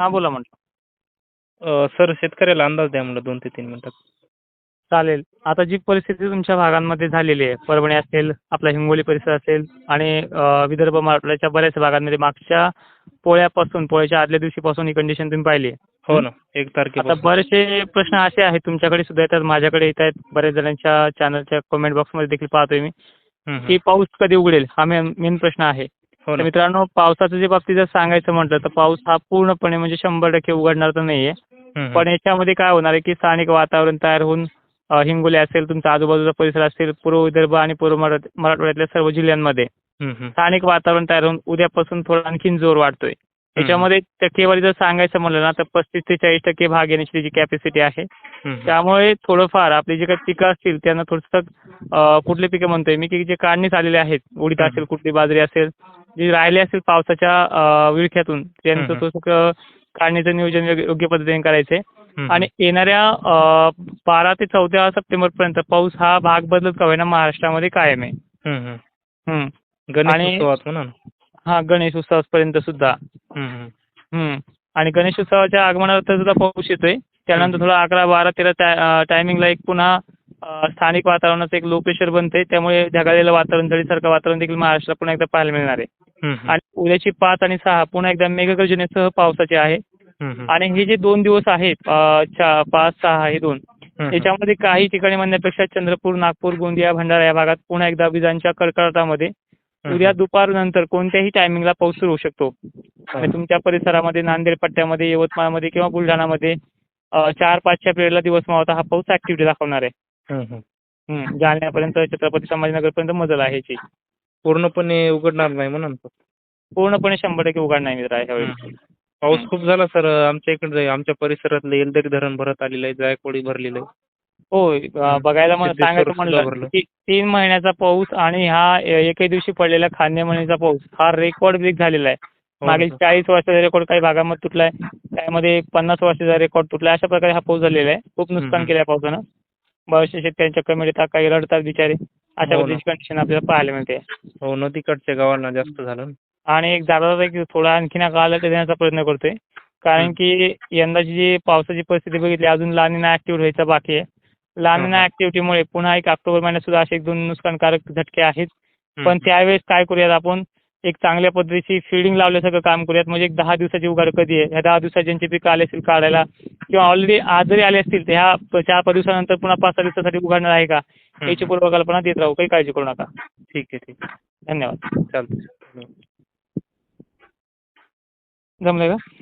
हां बोला म्हटलं. सर शेतकऱ्याला अंदाज द्या म्हणलं दोन ते तीन मिनिटात. चालेल. आता जी परिस्थिती तुमच्या भागांमध्ये झालेली आहे परभणी असेल आपला हिंगोली परिसर असेल आणि विदर्भ मराठवाड्याच्या बऱ्याच भागांमध्ये मागच्या पोळ्यापासून पोळ्याच्या आदल्या दिवशीपासून ही कंडिशन तुम्ही पाहिली. हो ना एक आता तारखेपासून बरेचसे प्रश्न असे आहेत तुमच्याकडे सुद्धा येतात माझ्याकडे येत आहेत. बऱ्याच जणांच्या चॅनलच्या कमेंट बॉक्समध्ये देखील पाहतोय मी. की पाऊस कधी उघडेल? हा मेन मेन प्रश्न आहे. हो तर ना मित्रांनो पावसाच्या जे बाबतीत जर सांगायचं म्हटलं तर पाऊस हा पूर्णपणे म्हणजे शंभर टक्के उघडणार तर नाहीये हम्म, हम्म. पण याच्यामध्ये काय होणार आहे की स्थानिक वातावरण तयार होऊन अ, हिंगोली असेल तुमचा आजूबाजूचा परिसर असेल पूर्व विदर्भ आणि पूर्व मराठ मराठवाड्यातल्या सर्व जिल्ह्यांमध्ये हम्म, हम्म. स्थानिक वातावरण तयार होऊन उद्यापासून थोडा आणखीन जोर वाढतोय याच्यामध्ये टक्केवारी जर सांगायचं म्हणलं ना तर पस्तीस ते चाळीस टक्के भाग येण्याची त्याची कॅपॅसिटी आहे हम्म, हम्म. त्यामुळे थोडंफार आपली जे काही पिकं असतील त्यांना थोडंसं कुठले पिकं म्हणतोय मी की जे काढणीस आलेले आहेत उडीद हम्म. असेल कुठली बाजरी असेल जे राहिले असेल पावसाच्या विळख्यातून त्यांचं हम्म. थोडंसं काढणीचं नियोजन योग्य पद्धतीने करायचंय आणि येणाऱ्या बारा ते चौदा सप्टेंबरपर्यंत पाऊस हा भाग बदलत का होईना महाराष्ट्रामध्ये कायम आहे. गणेश हा गणेश उत्सवापर्यंत सुद्धा. आणि गणेश उत्सवाच्या आगमनानंतर सुद्धा पाऊस येतोय त्यानंतर. थोडा अकरा बारा तेरा टायमिंगला एक पुन्हा स्थानिक वातावरणाचं एक लो प्रेशर बनते त्यामुळे ढगाळलेलं वातावरण झडीसारखं वातावरण देखील महाराष्ट्रात पुन्हा एकदा पाहायला मिळणार आहे. आणि उद्याची पाच आणि सहा पुन्हा एकदा मेघगर्जनेसह पावसाचे आहे. आणि हे जे दोन दिवस आहेत पाच सहा हे दोन याच्यामध्ये काही ठिकाणी म्हणण्यापेक्षा चंद्रपूर नागपूर गोंदिया भंडारा या भागात पुन्हा एकदा विजांच्या कडकडाटामध्ये. उद्या दुपारनंतर कोणत्याही टायमिंगला पाऊस सुरू होऊ शकतो. तुमच्या परिसरामध्ये नांदेड पट्ट्यामध्ये यवतमाळमध्ये किंवा बुलढाणामध्ये चार पाचच्या पिरियडला दिवस मावता हा पाऊस ऍक्टिव्हिटी दाखवणार आहे. जालन्यापर्यंत छत्रपती संभाजीनगरपर्यंत मजल आहे ह्याची पूर्णपणे उघडणार नाही म्हणा ना पूर्णपणे शंभर टक्के उघड नाही मित्र. पाऊस खूप झाला सर. आमच्या इकडे आमच्या परिसरातलं एलदरी धरण भरत आलेलं आहे जायकवाडी भरलेलं आहे. अ, बघायला मला सांगायचं म्हणलं तीन महिन्याचा पाऊस आणि हा ए- एकही दिवशी पडलेला खांदे महिन्याचा पाऊस हा रेकॉर्ड ब्रेक झालेला आहे. हो मागील सर. चाळीस वर्षाचा रेकॉर्ड काही भागामध्ये तुटलाय त्यामध्ये पन्नास वर्षाचा रेकॉर्ड तुटलाय अशा प्रकारे हा पाऊस झालेला आहे. खूप नुकसान. केलं आहे पावसानं. बऱ्याचशा शेतकऱ्यांच्या कमी येतात काही रडतात बिचारे. अशा हो ना. पद्धतीची कंडिशन आपल्याला पाहायला मिळते हो नदीकडच्या गावांना जास्त झालं ना. आणि एक जाता एक थोडा आणखीन काळ देण्याचा प्रयत्न करतोय कारण. की यंदाची जी पावसाची परिस्थिती बघितली अजून लानिना ऍक्टिव्ह व्हायचा बाकी आहे लानिना हम्म. ऍक्टिव्हिटीमुळे पुन्हा एक ऑक्टोबर महिन्यात सुद्धा असे एक दोन नुकसानकारक झटके आहेत हम्म. पण त्यावेळेस काय करूयात आपण एक चांगल्या पद्धतीची फिडिंग लावल्यासारखं काम करूयात म्हणजे एक दहा दिवसाची उघाड कधी आहे ह्या दहा दिवसात ज्यांची पिकं आले असतील काढायला किंवा ऑलरेडी आज जरी आले असतील तर ह्या चार पाच दिवसानंतर पुन्हा पाच सहा दिवसासाठी उघडणार आहे का. याची पूर्वकल्पना देत राहू. काही काळजी करू नका. ठीक आहे ठीक आहे. धन्यवाद. चालतं जमलं का?